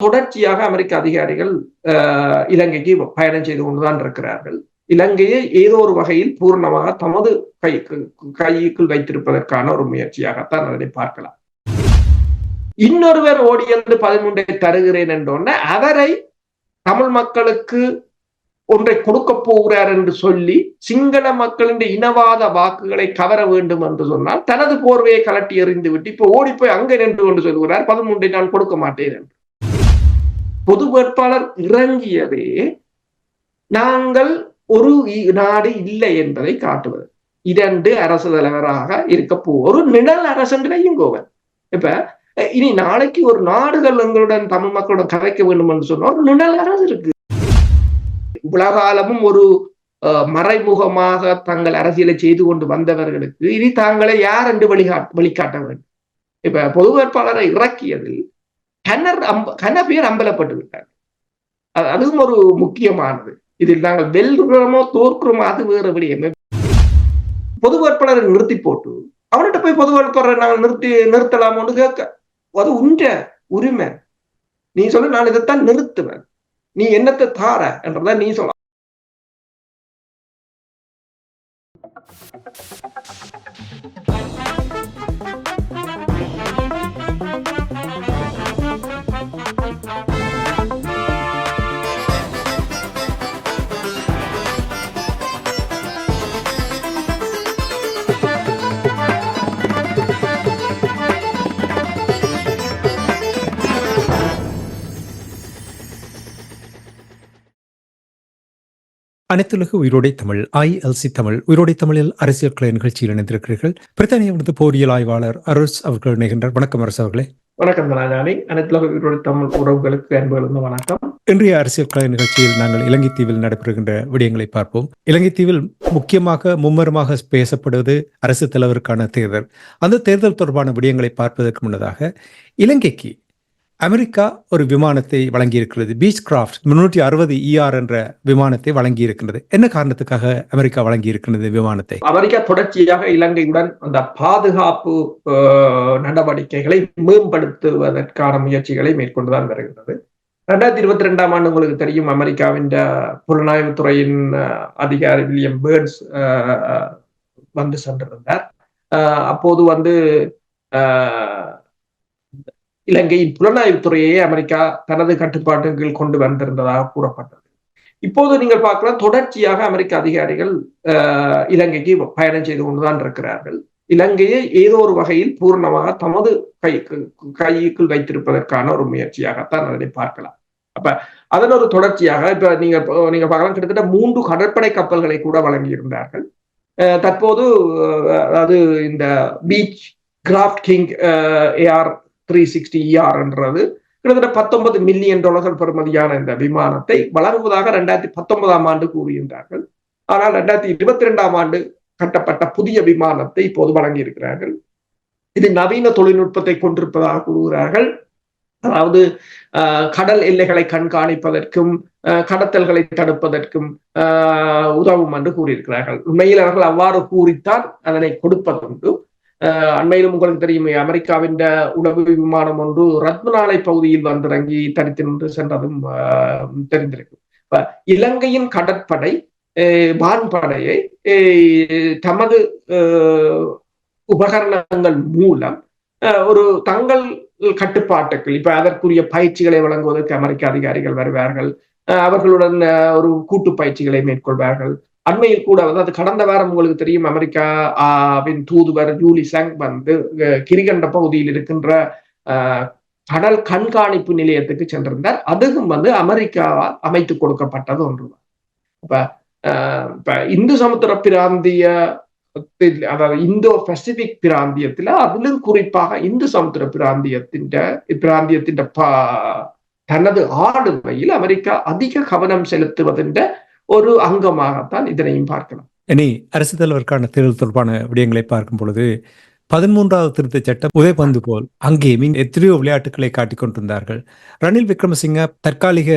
தொடர்ச்சியாக அமெரிக்க அதிகாரிகள் இலங்கைக்கு பயணம் செய்து கொண்டுதான் இருக்கிறார்கள். இலங்கையை ஏதோ ஒரு வகையில் பூர்ணமாக தமது கை கைக்குள் வைத்திருப்பதற்கான ஒரு முயற்சியாகத்தான் அதனை பார்க்கலாம். இன்னொருவர் ஓடியது பதிமூன்றை தருகிறேன் என்றோன்ன அவரை தமிழ் மக்களுக்கு ஒன்றை கொடுக்க போகிறார் என்று சொல்லி சிங்கள மக்களின் இனவாத வாக்குகளை கவர வேண்டும் என்று சொன்னால் தனது போர்வையை கலட்டி எறிந்து விட்டு இப்ப ஓடிப்போய் அங்கே நின்று கொண்டு சொல்கிறார் பதிமூன்றை நான் கொடுக்க மாட்டேன் என்று. பொது வேட்பாளர் இறங்கியதே நாங்கள் ஒரு நாடு இல்லை என்பதை காட்டுவது. இரண்டு அரசு தலைவராக இருக்க போ ஒரு நிழல் அரசு கோவன். இப்ப இனி நாளைக்கு ஒரு நாடுகள் எங்களுடன் தமிழ் மக்களுடன் கதைக்க வேண்டும் என்று சொன்னால் ஒரு நிழல் அரசு இருக்கு. உலகாலமும் ஒரு மறைமுகமாக தங்கள் அரசியலை செய்து கொண்டு வந்தவர்களுக்கு இனி தாங்களை யார் என்று வழிகாட்ட வழிகாட்ட வேண்டும். இப்ப பொது வேட்பாளரை இறக்கியதில் கனர் அம்ப கன பேர் அம்பலப்பட்டு விட்டார் அதுவும் ஒரு முக்கியமானது. இதில் நாங்கள் வெல்கிறோமோ தோற்கிறோமோ அது வேற விடயமே. பொது வேட்பாளரை நிறுத்தி போட்டு அவன்கிட்ட போய் பொது வேட்பாளரை நாங்கள் நிறுத்தி நிறுத்தலாமோன்னு கேட்க அது உண்ட உரிமை. நீ சொல்ல நான் இதைத்தான் நிறுத்துவேன். நீ என்னத்தை தார? என்றதான் நீ சொல்ல அனைத்துலக உயிரோடை தமிழ் ஐஎல்சி தமிழ் உயிரோடை தமிழில் அரசியல் கலை நிகழ்ச்சியில் இணைந்திருக்கிறீர்கள். பிரித்தானியாவிலிருந்து போரியல் ஆய்வாளர் அரஸ் அவர்கள் இணைகின்றார். வணக்கம் அரசு அவர்களே. வணக்கம் தனாஜானி அனைத்துலக உயிரோடை தமிழ் உறவுகளுக்கு அன்புகளுக்கு வணக்கம். இன்றைய அரசியல் கலை நிகழ்ச்சியில் நாங்கள் இலங்கை தீவில் நடைபெறுகின்ற விடயங்களை பார்ப்போம். இலங்கை தீவில் முக்கியமாக மும்மரமாக பேசப்படுவது அரசு தலைவருக்கான தேர்தல். அந்த தேர்தல் தொடர்பான விடயங்களை பார்ப்பதற்கு முன்னதாக இலங்கைக்கு அமெரிக்கா ஒரு விமானத்தை வழங்கியிருக்கிறது. பீச் கிராஃப்ட் முன்னூற்றி அறுபது இஆர் என்ற விமானத்தை வழங்கியிருக்கிறது. என்ன காரணத்துக்காக அமெரிக்கா வழங்கியிருக்கிறது விமானத்தை? அமெரிக்கா தொடர்ச்சியாக இலங்கையுடன் அந்த பாதுகாப்பு நடவடிக்கைகளை மேம்படுத்துவதற்கான முயற்சிகளை மேற்கொண்டுதான் வருகிறது. ரெண்டாயிரத்தி இருபத்தி ரெண்டாம் ஆண்டு உங்களுக்கு தெரியும் அமெரிக்காவின் புலனாய்வுத்துறையின் அதிகாரி வில்லியம் பேர்ன்ஸ் வந்து சென்றிருந்தார். அப்போது வந்து இலங்கையின் புலனாய்வுத்துறையை அமெரிக்கா தனது கட்டுப்பாட்டுகள் கொண்டு வந்திருந்ததாக கூறப்பட்டது. இப்போது நீங்கள் பார்க்கலாம் தொடர்ச்சியாக அமெரிக்க அதிகாரிகள் இலங்கைக்கு பயணம் செய்து கொண்டுதான் இருக்கிறார்கள். இலங்கையை ஏதோ ஒரு வகையில் பூர்ணமாக தமது கை கைக்குள் வைத்திருப்பதற்கான ஒரு முயற்சியாகத்தான் அதனை பார்க்கலாம். அப்ப அதன் ஒரு தொடர்ச்சியாக இப்ப நீங்க நீங்க பார்க்கலாம் கிட்டத்தட்ட மூன்று கடற்படை கப்பல்களை கூட வழங்கியிருந்தார்கள். தற்போது அதாவது இந்த Beechcraft King Air three sixty இஆர்ன்றது கிட்டத்தட்ட பத்தொன்பது மில்லியன் டாலர்கள் பெறுமதியான இந்த விமானத்தை வழங்குவதாக ரெண்டாயிரத்தி பத்தொன்பதாம் ஆண்டு கூறுகின்றார்கள். ஆனால் ரெண்டாயிரத்தி இருபத்தி ரெண்டாம் ஆண்டு கட்டப்பட்ட புதிய விமானத்தை இப்போது வழங்கி இருக்கிறார்கள் இது நவீன தொழில்நுட்பத்தை கொண்டிருப்பதாக கூறுகிறார்கள். அதாவது கடல் எல்லைகளை கண்காணிப்பதற்கும் கடத்தல்களை தடுப்பதற்கும் உதவும் என்று கூறியிருக்கிறார்கள். உண்மையில் அவர்கள் அவ்வாறு கூறித்தான் அதனை கொடுப்பதுண்டு. அண்மையிலும் உங்களுக்கு தெரியும் அமெரிக்காவின் உணவு விமானம் ஒன்று ரத்மநாளை பகுதியில் வந்திறங்கி தரித்து நின்று சென்றதும் தெரிந்திருக்கும். இலங்கையின் கடற்படை வான்படையை தமது உபகரணங்கள் மூலம் ஒரு தங்கள் கட்டுப்பாட்டுக்கள் இப்ப அதற்குரிய பயிற்சிகளை வழங்குவதற்கு அமெரிக்க அதிகாரிகள் வருவார்கள். அவர்களுடன் ஒரு கூட்டு பயிற்சிகளை மேற்கொள்வார்கள். அண்மையில் கூட வந்து அது கடந்த வாரம் உங்களுக்கு தெரியும் அமெரிக்காவின் தூதுவர் ஜூலி சங் வந்து கிரிகண்ட பகுதியில் இருக்கின்ற கடல் கண்காணிப்பு நிலையத்துக்கு சென்றிருந்தார். அதுவும் வந்து அமெரிக்காவால் அமைத்து கொடுக்கப்பட்டது ஒன்றுதான். இப்ப இப்ப இந்து சமுத்திர பிராந்திய அதாவது இந்தோ பசிபிக் பிராந்தியத்துல அதிலும் குறிப்பாக இந்து சமுத்திர பிராந்தியத்தின் பிராந்தியத்தின் தனது ஆளுமையில் அமெரிக்கா அதிக கவனம் செலுத்துவதென்ற ஒரு அங்கமாகத்தான் இதனையும் பார்க்கலாம். இனி அரசு தலைவருக்கான தேர்தல் தொடர்பான விடயங்களை பார்க்கும் பொழுது பதிமூன்றாவது திருத்த சட்டம் உதயபந்து போல் அங்கே எத்தனையோ விளையாட்டுகளை காட்டிக் கொண்டிருந்தார்கள். ரணில் விக்ரமசிங்க தற்காலிக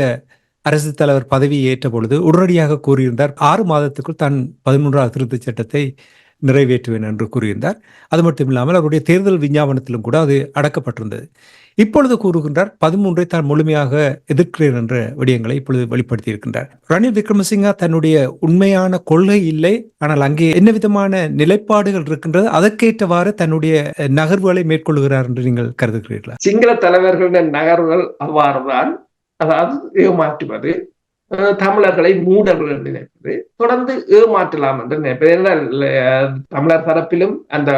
அரசு தலைவர் பதவியை ஏற்ற பொழுது உடனடியாக கூறியிருந்தார் ஆறு மாதத்துக்குள் தான் பதிமூன்றாவது திருத்த சட்டத்தை நிறைவேற்றுவேன் என்று கூறியிருந்தார். அது மட்டும் இல்லாமல் அவருடைய தேர்தல் விஞ்ஞாபனத்திலும் கூட அது அடக்கப்பட்டிருந்தது. இப்பொழுது கூறுகின்றார் பதிமூன்றை தான் முழுமையாக எதிர்க்கிறேன் என்ற விடயங்களை இப்பொழுது வெளிப்படுத்தி இருக்கின்றார் ரணில் விக்ரமசிங்கா தன்னுடைய உண்மையான கொள்கை இல்லை. ஆனால் அங்கே என்ன விதமான நிலைப்பாடுகள் இருக்கின்றது அதற்கேற்றவாறு தன்னுடைய நகர்வுகளை மேற்கொள்கிறார் என்று நீங்கள் கருதுகிறீர்களா? சிங்கள தலைவர்களின் நகர்வுகள் அவ்வாறுதான் அதாவது ஏமாற்றுவது தமிழர்களை மூடர்கள் என்று நினைப்பது தொடர்ந்து ஏமாற்றலாம் என்று நினைப்பது. தமிழர் தரப்பிலும் அந்த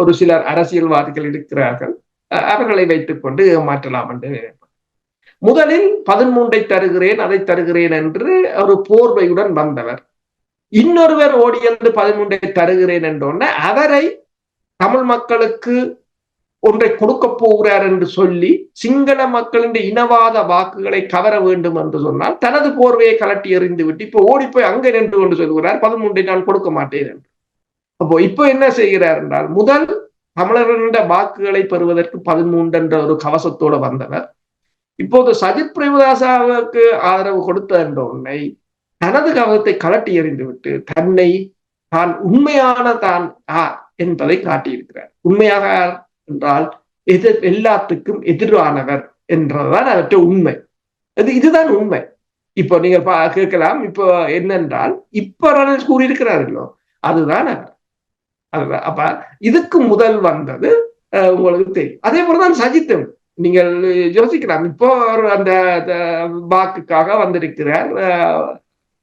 ஒரு சிலர் அரசியல்வாதிகள் இருக்கிறார்கள். அவர்களை வைத்துக் கொண்டு ஏமாற்றலாம் என்று முதலில் பதிமூன்றை தருகிறேன் அதை தருகிறேன் என்று ஒரு போர்வையுடன் வந்தவர். இன்னொருவர் ஓடி வந்து பதிமூன்றை தருகிறேன் என்றோன்ன அவரை தமிழ் மக்களுக்கு ஒன்றை கொடுக்க போகிறார் என்று சொல்லி சிங்கள மக்களின் இனவாத வாக்குகளை கவர வேண்டும் என்று சொன்னால் தனது போர்வையை கலட்டி எறிந்து விட்டு இப்போ ஓடிப்போய் அங்கே நின்று கொண்டு சொல்கிறார் பதிமூன்றை நான் கொடுக்க மாட்டேன் என்று. அப்போ இப்போ என்ன செய்கிறார் என்றால் முதல் தமிழர்கள வாக்குகளை பெறுவதற்கு பதிமூன்று என்ற ஒரு கவசத்தோடு வந்தவர். இப்போது சஜித் பிரேமதாசாவுக்கு ஆதரவு கொடுத்த என்ற உன்னை தனது கவசத்தை கலட்டி எறிந்துவிட்டு தன்னை தான் உண்மையான தான் யார் என்பதை காட்டியிருக்கிறார். உண்மையாக யார் என்றால் எதிர் எல்லாத்துக்கும் எதிரானவர் என்றதுதான் அவற்ற உண்மை. அது இதுதான் உண்மை. இப்போ நீங்க பா- கேட்கலாம். இப்போ என்னென்றால் இப்ப கூறியிருக்கிறார்களோ அதுதான் அவர் அப்ப இதுக்கு முதல் வந்தது உங்களுக்கு தெரியும். அதே போலதான் சஜித்தும். நீங்கள் யோசிக்கலாம் இப்போ அந்த வாக்குக்காக வந்திருக்கிறார். அஹ்,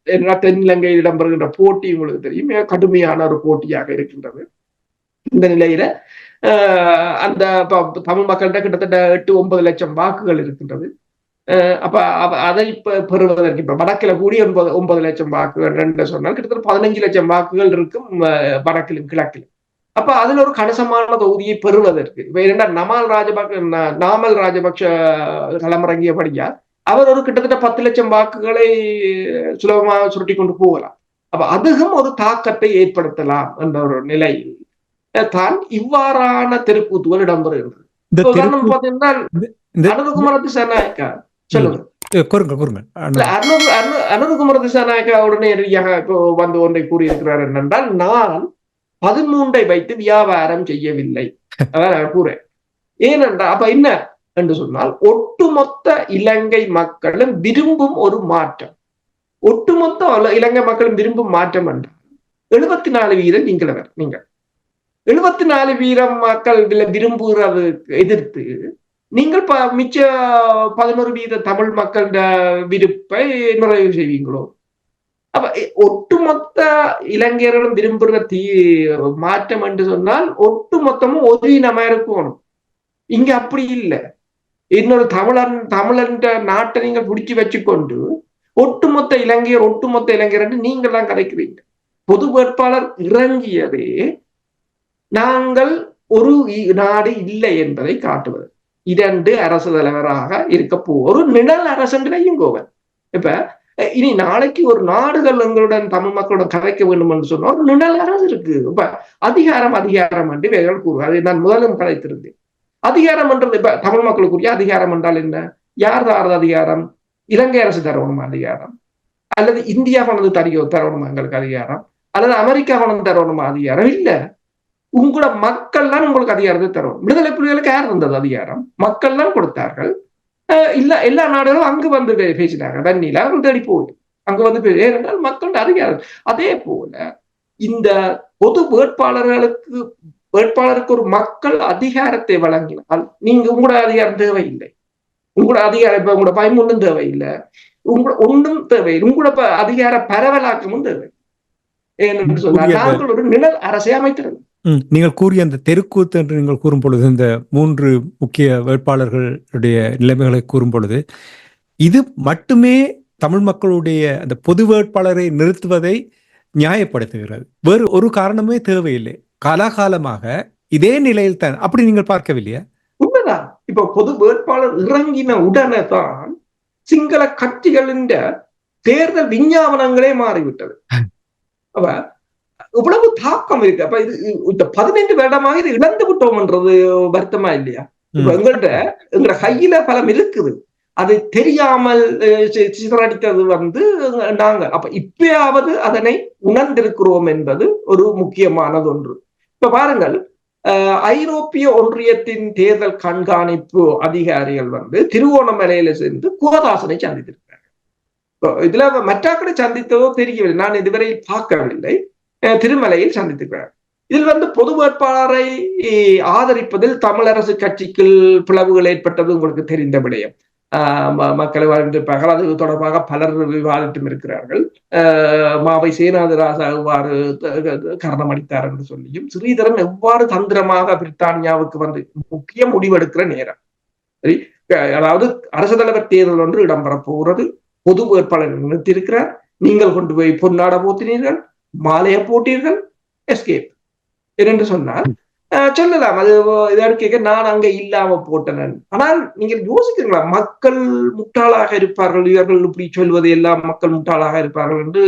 என்ன தென்னிலங்கையில் இடம்பெறுகின்ற போட்டி உங்களுக்கு தெரியும். மிக கடுமையான ஒரு போட்டியாக இருக்கின்றது. இந்த நிலையில அந்த தமிழ் மக்கள்கிட்ட கிட்டத்தட்ட எட்டு ஒன்பது லட்சம் வாக்குகள் இருக்கின்றது. அப்ப அதை இப்ப பெறுவதற்கு இப்ப வடக்குல கூடி ஒன்பது ஒன்பது லட்சம் வாக்குகள் ரெண்டு சொன்னால் கிட்டத்தட்ட பதினஞ்சு லட்சம் வாக்குகள் இருக்கும் வடக்கிலும் கிழக்கிலும் அப்ப அதுல ஒரு கணிசமான தொகுதியை பெறுவதற்கு இப்ப இரண்டா நமால் ராஜபக்ஷ நாமல் ராஜபக்ஷ களமிறங்கியபடியா அவர் ஒரு கிட்டத்தட்ட பத்து லட்சம் வாக்குகளை சுலபமாக சுருட்டி கொண்டு போகலாம் அப்ப அதுவும் ஒரு தாக்கத்தை ஏற்படுத்தலாம் என்ற ஒரு நிலையில் தான் இவ்வாறான தெருக்கூத்துகள் இடம்பெறுகின்றது உதாரணம் பார்த்தீங்கன்னா இந்த- அனுகுமார திசாநாயக்கா சொல்லுங்க. அனுகுமார திசாநாயக்கா இப்போ வந்து ஒன்றை கூறியிருக்கிறார் என்னென்றால் நான் பதிமூன்றை வைத்து வியாபாரம் செய்யவில்லை. அதான் கூறேன் ஏனென்றால் அப்ப என்ன என்று சொன்னால் ஒட்டுமொத்த இலங்கை மக்களும் விரும்பும் ஒரு மாற்றம். ஒட்டுமொத்த இலங்கை மக்களும் விரும்பும் மாற்றம் என்றால் எழுபத்தி நாலு வீதம் நீங்களவர் நீங்கள். எழுபத்தி நாலு வீதம் மக்கள் விரும்புகிறது எதிர்த்து நீங்கள் ப மிச்ச பதினோரு வீத தமிழ் மக்கள விருப்பை நிறைவு செய்வீங்களோ? அப்ப ஒட்டுமொத்த இளைஞர்களும் விரும்புகிற தீ மாற்றம் என்று சொன்னால் ஒட்டுமொத்தமும் ஒரு இனமா இருக்கணும். இங்க அப்படி இல்லை. இன்னொரு தமிழன் தமிழன் நாட்டை நீங்கள் பிடிச்சு வச்சுக்கொண்டு ஒட்டுமொத்த இளைஞர் ஒட்டுமொத்த இளைஞர் என்று நீங்கள் தான் கதைக்கிறீங்க. பொது வேட்பாளர் இறங்கியதே நாங்கள் ஒரு நாடு இல்லை என்பதை காட்டுவது. இரண்டு அரசு தலைவராக இருக்க போ ஒரு நிழல் அரசன்றையும் கோவன். இப்ப இனி நாளைக்கு ஒரு நாடுகள் எங்களுடன் தமிழ் மக்களுடன் கதைக்க வேண்டும் என்று சொன்னா ஒரு நிழல் அரசு இருக்கு. இப்ப அதிகாரம் அதிகாரம் என்று இவைகள் கூறுவார் அதை நான் முதலும் கதைத்திருந்தேன் அதிகாரம் என்றது இப்ப தமிழ் மக்களுக்குரிய அதிகாரம் என்றால் என்ன? யார் தாரது அதிகாரம்? இலங்கை அரசு தரணுமா அதிகாரம்? அல்லது இந்தியா வனது தரியோ தரணுமா எங்களுக்கு அதிகாரம்? அல்லது அமெரிக்கா வனது தரணுமா அதிகாரம்? இல்ல. உங்களோட மக்கள் தான் உங்களுக்கு அதிகாரத்தை தரும். விடுதலை புலிகளுக்கு யார் தந்தது அதிகாரம்? மக்கள் தான் கொடுத்தார்கள் இல்ல எல்லா நாடுகளும் அங்கு வந்து பேசினாங்க தண்ணியில அவங்க தேடி போகுது அங்க வந்து ஏனென்றால் மக்கள் அதிகாரம். அதே போல இந்த பொது வேட்பாளர்களுக்கு வேட்பாளருக்கு ஒரு மக்கள் அதிகாரத்தை வழங்கினால் நீங்க உங்களோட அதிகாரம் தேவையில்லை. உங்களோட அதிகாரம் இப்ப உங்களோட பயமுன்னும் தேவையில்லை. உங்களோட ஒன்றும் தேவையில்லை. உங்களோட அதிகார பரவலாக்கமும் தேவை ஏனென்று சொன்னால் புதிய- நாங்கள் ஒரு நிழல் அரசை அமைத்திருந்தோம். நீங்கள் கூறிய அந்த தெருக்கூத்து என்று நீங்கள் கூறும் பொழுது இந்த மூன்று முக்கிய வேட்பாளர்களுடைய நிலைமைகளை கூறும் பொழுது இது மட்டுமே தமிழ் மக்களுடைய அந்த பொது வேட்பாளரை நிறுத்துவதை நியாயப்படுத்துகிறது. வேறு ஒரு காரணமே தேவையில்லை. காலாகாலமாக இதே நிலையில் தான். அப்படி நீங்கள் பார்க்கவில்லையா? உண்மைதான். இப்ப பொது வேட்பாளர் இறங்கின உடனே தான் சிங்கள கட்சிகளின் தேர்தல் விஞ்ஞாபனங்களே மாறிவிட்டது. அப்ப இவ்வளவு தாக்கம் இருக்கு. அப்ப இது இந்த பதினைந்து வருடமாக இது இழந்து விட்டோம்ன்றது வருத்தமா இல்லையா? இப்ப எங்கள்கிட்ட எங்கட கையில பலம் இருக்குது. அது தெரியாமல் சிதறடித்தது வந்து நாங்க அப்ப இப்பயாவது அதனை உணர்ந்திருக்கிறோம் என்பது ஒரு முக்கியமானது ஒன்று. இப்ப பாருங்கள் ஐரோப்பிய ஒன்றியத்தின் தேர்தல் கண்காணிப்பு அதிகாரிகள் வந்து திருவோணமலையில சென்று குகதாசனை சந்தித்திருக்கிறார் இப்போ இதுல மற்றாக்களை சந்தித்ததோ தெரியவில்லை. நான் இதுவரை பார்க்கவில்லை. திருமலையில் சந்தித்திருக்கிறார் இதில் வந்து பொது வேட்பாளரை ஆதரிப்பதில் தமிழரசு கட்சிக்குள் பிளவுகள் ஏற்பட்டது உங்களுக்கு தெரிந்த விடயம். ஆஹ் மக்களை வாழ்ந்திருப்பார்கள். அது தொடர்பாக பலர் விவாதித்தும் இருக்கிறார்கள். மாவை சேனாதிராசா எவ்வாறு கரணம் அளித்தார் என்று சொல்லியும் ஸ்ரீதரன் எவ்வாறு தந்திரமாக பிரித்தானியாவுக்கு வந்து முக்கிய முடிவெடுக்கிற நேரம். சரி அதாவது அரசு தலைவர் தேர்தல் ஒன்று இடம்பெற போகிறது. பொது வேட்பாளர் நிறுத்தியிருக்கிறார். நீங்கள் கொண்டு போய் பொன்னாட போத்தினீர்கள். மாலையை போட்டீர்கள் எஸ்கேப் என்று சொன்னால் சொல்லலாம். அது இதற்கு கேட்க நான் அங்க இல்லாம போட்டனன். ஆனால் நீங்கள் யோசிக்கிறீங்களா மக்கள் முட்டாளாக இருப்பார்கள் இவர்கள் இப்படி சொல்வது எல்லாம் மக்கள் முட்டாளாக இருப்பார்கள் என்று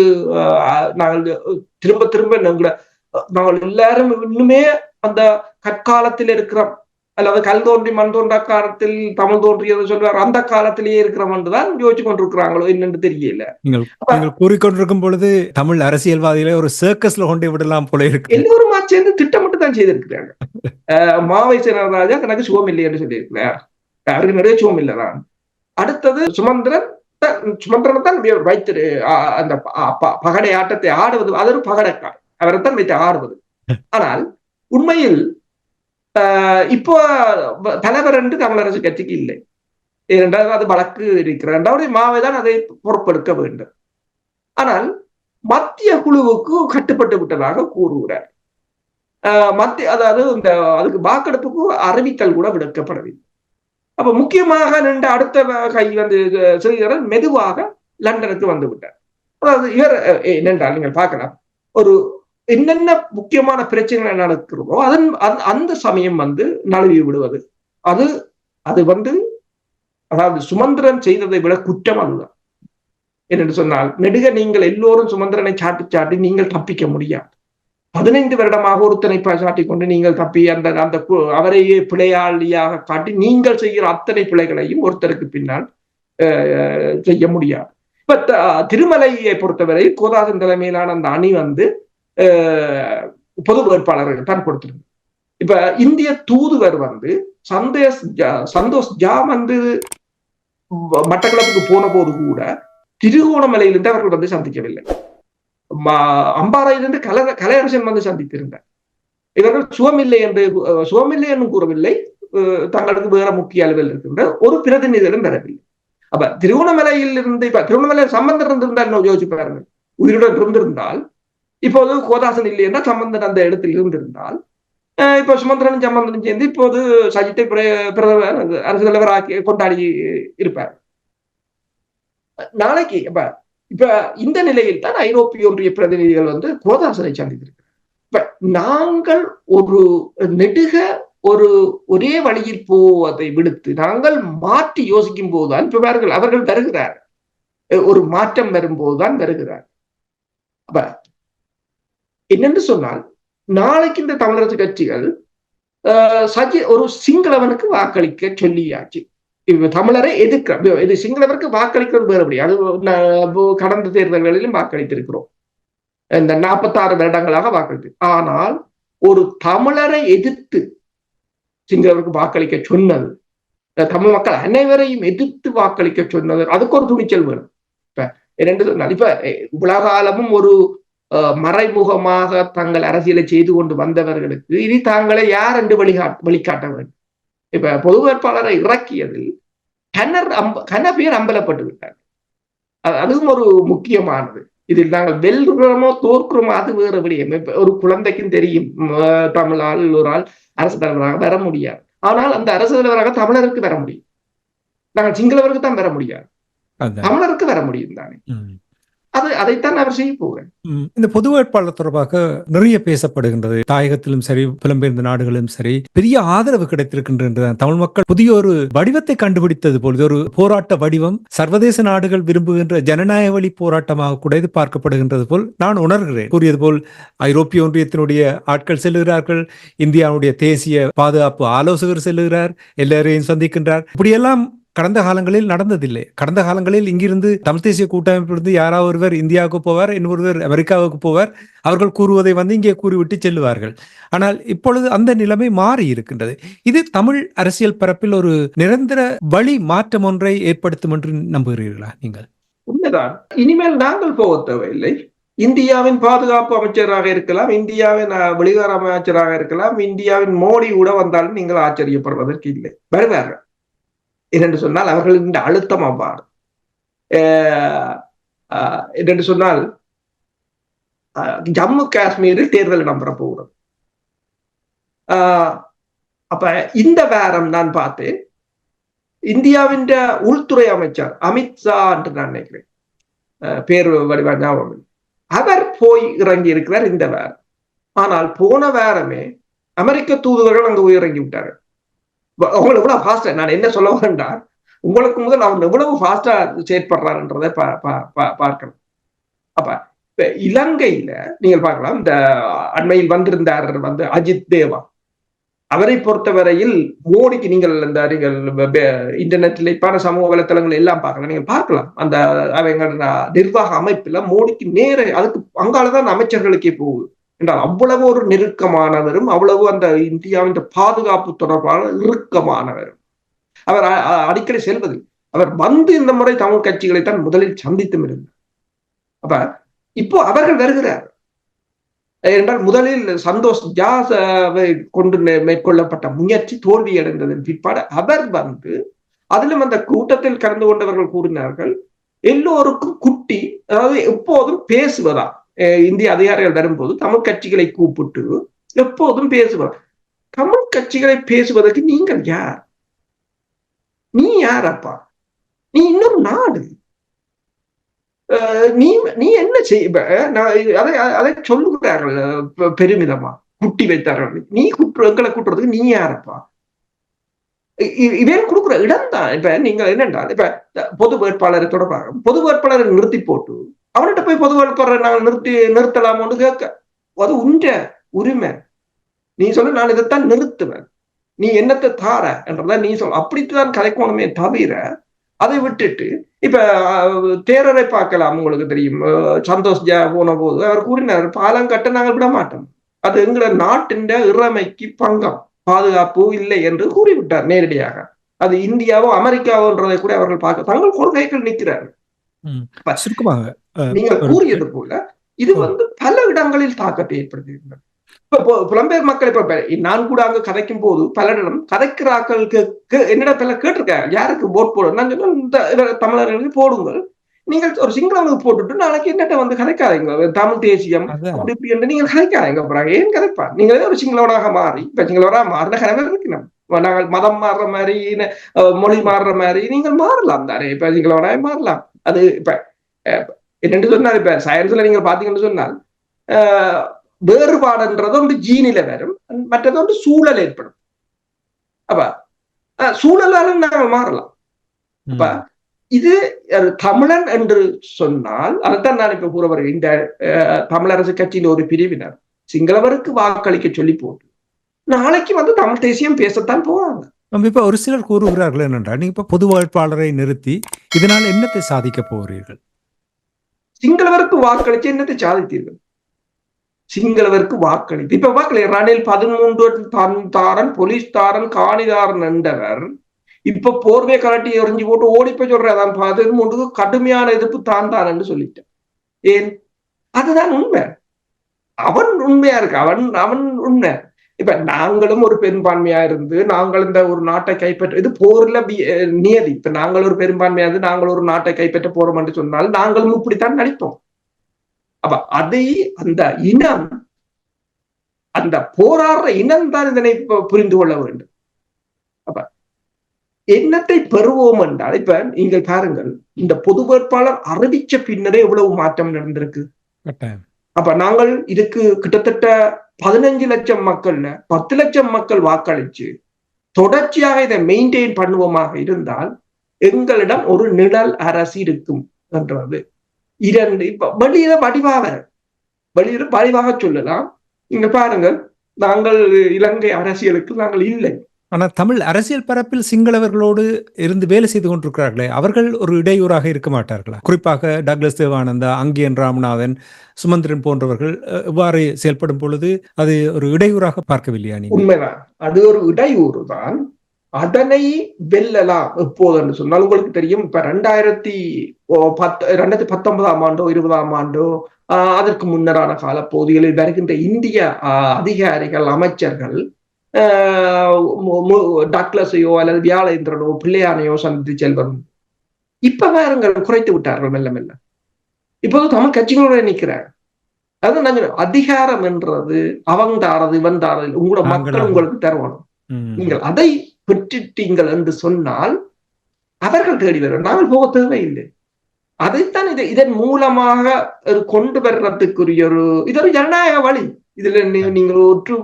நாங்கள் திரும்ப திரும்ப நாங்கள் நாங்கள் எல்லாரும் இன்னுமே அந்த கற்காலத்தில் இருக்கிறோம். அல்லது கல் தோன்றி மண் தோன்றா காலத்தில் தமிழ் தோன்றியது சொல்வார். அந்த காலத்திலேயே இருக்கிறோம் என்றுதான் யோசிச்சு கொண்டிருக்கிறாங்களோ என்னன்னு தெரியல. நீங்கள் கூறிக்கொண்டிருக்கும் பொழுது தமிழ் அரசியல்வாதிகளை ஒரு சர்க்கஸ்ல கொண்டு விடலாம் போல இருக்கு. எல்லோருமா சேர்ந்து திட்டமிட்டு தான் செய்திருக்கிறாங்க மாவை சேனராஜா தனக்கு சுகம் இல்லை என்று சொல்லியிருக்கிறார். அவருக்கு நிறைய சுகம் இல்லைதான். அடுத்தது சுமந்திரன் தான்- சுமந்திரனை தான் வி- வைத்திரு ஆ- அந்த பகடை ஆட்டத்தை ஆடுவது அது ஒரு பகடைக்கார் அவரைத்தான் வைத்து ஆடுவது. ஆனால் உண்மையில் இப்போ தலைவர் என்று தமிழரசு கட்சிக்கு இல்லை. ஏனென்றால் அது வழக்கு இருக்கிற இரண்டாவது மாவை தான் அதை பொறுப்பெடுக்க வேண்டும். ஆனால் மத்திய குழுவுக்கு கட்டுப்பட்டு விட்டதாக கூறுகிறார். ஆஹ் மத்திய அதாவது இந்த அதுக்கு வாக்கெடுப்புக்கு அறிவித்தல் கூட விடுக்கப்படவில்லை. அப்ப முக்கியமாக நின்ற அடுத்த கை வந்து அஹ், மெதுவாக லண்டனுக்கு வந்து விட்டார். அதாவது இவர் என்னென்றால் நீங்கள் பார்க்கலாம். ஒரு என்னென்ன முக்கியமான பிரச்சனைகள் நடக்கிறதோ அதன் அந்த- அந்த சமயம் வந்து நழுவி விடுவது. அது அது வந்து அதாவது சுமந்திரன் செய்ததை விட குற்றம் அதுதான். என்னென்று சொன்னால் நெடுக நீங்கள் எல்லோரும் சுமந்திரனை சாட்டி சாட்டி நீங்கள் தப்பிக்க முடியாது. பதினைந்து வருடமாக ஒருத்தனை சாட்டி சாட்டிக் கொண்டு நீங்கள் தப்பி அந்த அந்த கு- அவரையே பிழையாளியாக காட்டி நீங்கள் செய்கிற அத்தனை பிழைகளையும் ஒருத்தருக்கு பின்னால் செய்ய முடியாது. இப்ப திருமலையை பொறுத்தவரை கோதாசன் தலைமையிலான அந்த அணி வந்து பொது வேட்பாளர்கள் தான் கொடுத்திருந்தது. இப்ப இந்திய தூதுவர் வந்து சந்தேஷ் சந்தோஷ் ஜா வந்து மட்டக்களப்புக்கு போன போது கூட திருகோணமலையிலிருந்து அவர்கள் வந்து சந்திக்கவில்லை. அம்பாறையிலிருந்து கல கலையரசன் வந்து சந்தித்திருந்தார். இவர்கள் சுகமில்லை என்று சுவமில்லை சுகமில்லை என்று கூறவில்லை தங்களுக்கு வேற முக்கிய அளவில் இருக்கின்ற ஒரு பிரதிநிதிகளும் வரவில்லை. அப்ப திருவண்ணாமலையில் இருந்து இப்ப திருவண்ணாமலை சம்பந்தம் இருந்திருந்தால் யோசிச்சு பாருங்கள். உயிருடன் இருந்திருந்தால் இப்போது கோதாசன் இல்லை என்றால் சம்பந்தன் அந்த இடத்தில் இருந்திருந்தால் அஹ், இப்ப சுமந்திரனும் சம்பந்தனும் சேர்ந்து இப்போது சஜித்தை பிரதமர் அரசு தலைவர் ஆக்கி கொண்டாடி இருப்பார். நாளைக்கு இப்ப இப்ப இந்த நிலையில் தான் ஐரோப்பிய ஒன்றிய பிரதிநிதிகள் வந்து கோதாசனை சந்தித்திருக்கிறார் இப்ப நாங்கள் ஒரு நெடுக ஒரு ஒரே வழியில் போவதை விடுத்து நாங்கள் மாற்றி யோசிக்கும் போதுதான் இப்ப அவர்கள் அவர்கள் வருகிறார். ஒரு மாற்றம் வரும்போதுதான் வருகிறார். அப்ப என்னென்று சொன்னால் நாளைக்கு இந்த தமிழரசு கட்சிகள் சஜி ஒரு சிங்களவனுக்கு வாக்களிக்க சொல்லியாச்சு. தமிழரை எதிர்க்க இது சிங்களவருக்கு வாக்களிக்கிறது வேறுபடி அது கடந்த தேர்தல்களிலும் வாக்களித்திருக்கிறோம். இந்த நாற்பத்தாறு வருடங்களாக வாக்களித்து. ஆனால் ஒரு தமிழரை எதிர்த்து சிங்களவருக்கு வாக்களிக்க சொன்னது தமிழ் மக்கள் அனைவரையும் எதிர்த்து வாக்களிக்க சொன்னது அதுக்கு ஒரு துணிச்சல் வேணும். இப்ப இரண்டு சொன்னால் இப்ப உலகாலமும் ஒரு மறைமுகமாக தங்கள் அரசியலை செய்து கொண்டு வந்தவர்களுக்கு இனி தாங்களை யார் என்று வழிகா வழிகாட்ட வேண்டும். இப்ப பொது வேட்பாளரை இறக்கியதில் கனர் அம்ப கன பேர் அம்பலப்பட்டு விட்டார். அது- அதுவும் ஒரு முக்கியமானது. இதில் நாங்கள் வெல்கிறோமோ தோற்கிறோமோ அது வேறு விடயம். ஒரு குழந்தைக்கும் தெரியும் ம், அஹ், தமிழ் ஆள் ஒரு ஆள் அரசு தலைவராக வர முடியாது. ஆனால் அந்த அரசு தலைவராக தமிழருக்கு வர முடியும். நாங்கள் சிங்களவருக்கு தான் வர முடியாது. தமிழருக்கு வர முடியும் தானே. அது அதைத்தான் அவர் செய்ய போகிறேன் இந்த பொது வேட்பாளர் தொடர்பாக நிறைய பேசப்படுகின்றது. தாயகத்திலும் சரி புலம்பெயர்ந்த நாடுகளிலும் சரி பெரிய ஆதரவு கிடைத்திருக்கின்றது தமிழ் மக்கள் புதிய ஒரு வடிவத்தை கண்டுபிடித்தது போல் ஒரு போராட்ட வடிவம். சர்வதேச நாடுகள் விரும்புகின்ற ஜனநாயக வழி போராட்டமாக கூட இது பார்க்கப்படுகின்றது போல் நான் உணர்கிறேன். கூறியது போல் ஐரோப்பிய ஒன்றியத்தினுடைய ஆட்கள் செல்லுகிறார்கள். இந்தியாவுடைய தேசிய பாதுகாப்பு ஆலோசகர் செல்லுகிறார். எல்லாரையும் சந்திக்கின்றார். இப்படியெல்லாம் கடந்த காலங்களில் நடந்ததில்லை. கடந்த காலங்களில் இங்கிருந்து தமிழ் தேசிய கூட்டமைப்பிலிருந்து யாராவது ஒருவர் இந்தியாவுக்கு போவார் இன்னொருவர் அமெரிக்காவுக்கு போவார் அவர்கள் கூறுவதை வந்து இங்கே கூறிவிட்டு செல்லுவார்கள். ஆனால் இப்பொழுது அந்த நிலைமை மாறி இருக்கின்றது. இது தமிழ் அரசியல் பரப்பில் ஒரு நிரந்தர வழி மாற்றம் ஒன்றை ஏற்படுத்தும் என்று நம்புகிறீர்களா நீங்கள்? உண்மைதான். இனிமேல் நாங்கள் போக தேவையில்லை. இந்தியாவின் பாதுகாப்பு அமைச்சராக இருக்கலாம் இந்தியாவின் வெளிகார அமைச்சராக இருக்கலாம் இந்தியாவின் மோடி கூட வந்தாலும் நீங்கள் ஆச்சரியப்படுவதற்கு இல்லை. வருவார்கள். என்னென்று சொன்னால் அவர்களின் இந்த அழுத்தம் அவ்வாறு. அஹ், என்னென்று சொன்னால் ஜம்மு காஷ்மீரில் தேர்தல் நம்புற போகிறது. அப்ப இந்த வாரம் நான் பார்த்தேன் இந்தியாவின் உள்துறை அமைச்சர் அமித்ஷா என்று நான் நினைக்கிறேன். பேர் வடிவா ஞாபகம் அவர் போய் இறங்கி இருக்கிறார் இந்த வாரம். ஆனால் போன வாரமே அமெரிக்க தூதுவர்கள் அங்கு போய் இறங்கி விட்டார்கள். அவங்களை எவ்வளவு ஃபாஸ்டா நான் என்ன சொல்ல வேண்டாம் உங்களுக்கு முதல் அவன் எவ்வளவு ஃபாஸ்டா செயற்படுறாருன்றதை பா- பா- பார்க்கணும். அப்ப இப்ப இலங்கையில நீங்கள் பார்க்கலாம் இந்த அண்மையில் வந்திருந்தார் வந்து அஜித் தேவா. அவரை பொறுத்தவரையில் மோடிக்கு நீங்கள் இந்த நீங்கள் இன்டர்நெட்ல இப்பான சமூக வலைத்தளங்கள் எல்லாம் பார்க்கலாம். நீங்கள் பார்க்கலாம் அந்த அவங்க நிர்வாக அமைப்புல மோடிக்கு நேர அதுக்கு அங்காலதான் அமைச்சர்களுக்கே போகுது. என்றால் அவ்வளவு ஒரு நெருக்கமானவரும் அவ்வளவு அந்த இந்தியாவின் பாதுகாப்பு தொடர்பான இறுக்கமானவரும். அவர் அடிக்கடி செல்வது அவர் வந்து இந்த முறை தமிழ் கட்சிகளை தான் முதலில் சந்தித்தும் இருந்தார். அப்ப இப்போ அவர்கள் வருகிறார். என்றால் முதலில் சந்தோஷ் ஜாஸ் கொண்டு மேற்கொள்ளப்பட்ட முயற்சி தோல்வியடைந்ததன் பிற்பாடு அவர் வந்து அதிலும் அந்த கூட்டத்தில் கலந்து கொண்டவர்கள் கூறினார்கள் எல்லோருக்கும் குட்டி அதாவது எப்போதும் பேசுவதா? இந்திய அதிகாரிகள் வரும்போது தமிழ் கட்சிகளை கூப்பிட்டு எப்போதும் பேசுவார். தமிழ் கட்சிகளை பேசுவதற்கு நீங்கள் யார்? நீ யாரப்பா? நீ இன்னும் நாடு. நீ நீ என்ன செய்வ அதை அதை சொல்லுகிறார்கள் பெருமிதமா? குட்டி வைத்தார்கள். நீ குற்ற எங்களை கூட்டுறதுக்கு நீ யாரப்பா? இவன் கொடுக்குற இடம் தான். இப்ப நீங்க என்னென்றால் இப்ப பொது வேட்பாளரை தொடர்பாக பொது வேட்பாளரை நிறுத்தி போட்டு அவன்கிட்ட போய் பொது வேட்பாளரை நாங்கள் நிறுத்தி நிறுத்தலாமோன்னு கேட்க அது உண்ட உரிமை. நீ சொல்லு நான் இதைத்தான் நிறுத்துவேன். நீ என்னத்தை தார என்றதை நீ சொல். அப்படித்தான் கலைக்கோணமே தவிர அதை விட்டுட்டு இப்ப தேரரை பார்க்கலாம் உங்களுக்கு தெரியும். சந்தோஷ் ஜா போன போது அவர் கூறினார் பாலம் கட்ட நாங்கள் விட மாட்டோம். அது எங்கள நாட்டின் இறைமைக்கு பங்கம். பாதுகாப்பு இல்லை என்று கூறிவிட்டார் நேரடியாக. அது இந்தியாவோ அமெரிக்காவோன்றதை கூட அவர்கள் பார்க்க தங்கள் கொள்கைகள் நிற்கிறார்கள். நீங்கள் ஒரு- கூறியது போல இது வந்து பல இடங்களில் தாக்கத்தை ஏற்படுத்தியிருக்கிறது. இப்ப புலம்பெயர் மக்கள் இப்ப நான் கூட அங்க கதைக்கும் போது பலரிடம் கதைக்கிறாக்களுக்கு என்னிடம் பல கேட்டிருக்கேன் யாருக்கு போட் போட நான் சொன்னேன் தமிழர்களுக்கு போடுங்கள். நீங்கள் ஒரு சிங்களவனுக்கு போட்டுட்டு நாளைக்கு என்னட்ட வந்து கதைக்காதீங்க. தமிழ் தேசியம். அப்படி இப்படி என்று நீங்கள் கதைக்காதீங்க. அப்புறம் ஏன் கதைப்பா நீங்களே ஒரு சிங்களவனாக மாறி இப்ப சிங்களவனாக மாறின கனவே இருக்கு. நம்ம நாங்கள் மதம் மாறுற மாதிரி மொழி மாறுற மாதிரி நீங்கள் மாறலாம் தானே. இப்ப சிங்களவனாக மாறலாம். அது இப்ப என்னென்று சொன்னால் இப்ப. சயின்ஸ்ல நீங்க பாத்தீங்கன்னு சொன்னால் வேறுபாடுன்றது வந்து ஜீனில வரும் மற்றது வந்து சூழல் ஏற்படும். அப்ப சூழலால நாங்கள் மாறலாம். அப்ப இது தமிழன் என்று சொன்னால் அதைத்தான் நான் இப்ப கூற வருகிறேன். இந்த தமிழரசு கட்சியின் ஒரு பிரிவினர் சிங்களவருக்கு வாக்களிக்க சொல்லி போட்டு நாளைக்கு வந்து தமிழ் தேசியம் பேசத்தான் போவாங்க நம்ம இப்ப ஒரு சிலர் கூறுகிறார்கள் என்னென்றால் நீங்க இப்ப பொது வேட்பாளரை நிறுத்தி இதனால் என்னத்தை சாதிக்க போகிறீர்கள்? சிங்களவருக்கு வாக்களிச்சு என்னத்தை சாதித்தீர்கள்? சிங்களவருக்கு வாக்களித்து. இப்ப வாக்களி ரணில் பதிமூன்று தன் தாரன் போலீஸ் தாரன் காணிதாரன் என்றவர். இப்ப போர்வை கலட்டி எறிஞ்சு போட்டு ஓடி போய் சொல்ற அதான் பதிமூன்றுக்கு கடுமையான எதிர்ப்பு தான் தான் என்று சொல்லிட்டேன். ஏன்? அதுதான் உண்மை. அவன் உண்மையா இருக்கு. அவன் அவன் உண்மை. இப்ப நாங்களும் ஒரு பெரும்பான்மையா இருந்து நாங்கள் இந்த ஒரு நாட்டை கைப்பற்ற இது போர்ல நியதி. இப்ப நாங்கள் ஒரு பெரும்பான்மையா இருந்து நாங்கள் ஒரு நாட்டை கைப்பற்ற போறோம் என்று சொன்னால் நாங்களும் இப்படித்தான் நடிப்போம். அப்ப அதை அந்த இனம் அந்த போராடுற இனம் தான் இதனை புரிந்து கொள்ள வேண்டும். அப்ப என்னத்தை பெறுவோம் என்றால் இப்ப நீங்கள் பாருங்கள் இந்த பொது வேட்பாளர் அறிவிச்ச பின்னரே எவ்வளவு மாற்றம் நடந்திருக்கு. அப்ப நாங்கள் இதுக்கு கிட்டத்தட்ட பதினஞ்சு லட்சம் மக்கள்ல பத்து லட்சம் மக்கள் வாக்களிச்சு தொடர்ச்சியாக இதை மெயின்டைன் பண்ணுவோமாக இருந்தால் எங்களிடம் ஒரு நிழல் அரசு இருக்கும் என்றது இரண்டு இப்ப வெளியில வடிவாக வெளியில வடிவாக சொல்லலாம். இங்க பாருங்கள் நாங்கள் இலங்கை அரசியலுக்கு நாங்கள் இல்லை. ஆனா தமிழ் அரசியல் பரப்பில் சிங்களவர்களோடு இருந்து வேலை செய்து கொண்டிருக்கிறார்களே அவர்கள் ஒரு இடையூறாக இருக்க மாட்டார்களா? குறிப்பாக டக்ளஸ் தேவானந்தா அங்கியன் ராமநாதன் சுமந்திரன் போன்றவர்கள் இவ்வாறு செயல்படும் பொழுது அது ஒரு இடையூறாக பார்க்கவில்லையா நீ உண்மைதான். அது ஒரு இடையூறு தான் அதனை வெல்லலாம் எப்போதுன்னு சொன்னால் உங்களுக்கு தெரியும் இப்ப ரெண்டாயிரத்தி ஓ, பத்து ரெண்டாயிரத்தி பத்தொன்பதாம் ஆண்டோ இருபதாம் ஆண்டோ ஆஹ், அதற்கு முன்னரான கால பகுதிகளில் வருகின்ற இந்திய அதிகாரிகள் அமைச்சர்கள் டக்ளஸையோ அல்லது வியாழேந்திரனோ பிள்ளையானையோ சந்தித்து செல்வதும் இப்ப பாருங்கள் குறைத்து விட்டார்கள் மெல்ல மெல்ல. இப்போது தமிழ் கட்சிகளோட நிற்கிறார். அது நான் சொன்னேன், அதிகாரம் என்றது அவன் தாரது இவன் தாரது உங்களோட மக்கள். உங்களுக்கு தருவாங்க. ம். நீங்கள் அதை பெற்றுட்டீங்கள் என்று சொன்னால் அவர்கள் தேடி வரும். நாங்கள் போக தேவையில்லை. அதைத்தான் இது இதன் மூலமாக கொண்டு வர்றதுக்குரிய ஒரு இது ஒரு ஜனநாயக வழி. இதுல நீங்கள் ஒற்று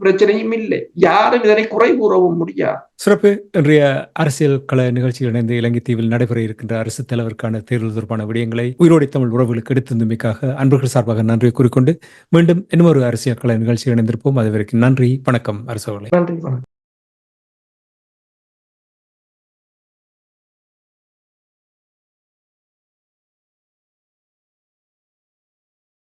பிரச்சனையும் இல்லை. யாரும் இதனை குறை கூறவும் முடியாது. சிறப்பு. இன்றைய அரசியல் கள நிகழ்ச்சியில் இணைந்து இலங்கை தீவில் நடைபெற இருக்கின்ற அரசு தலைவருக்கான தேர்தல் தொடர்பான விடயங்களை உயிரோடை தமிழ் உறவுகளுக்கு எடுத்திருந்தமைக்காக அன்பர்கள் சார்பாக நன்றி கூறிக்கொண்டு மீண்டும் இன்னும் ஒரு அரசியல் கள நிகழ்ச்சியில் இணைந்திருப்போம். அதுவரைக்கும் நன்றி வணக்கம் அரசு. நன்றி வணக்கம்.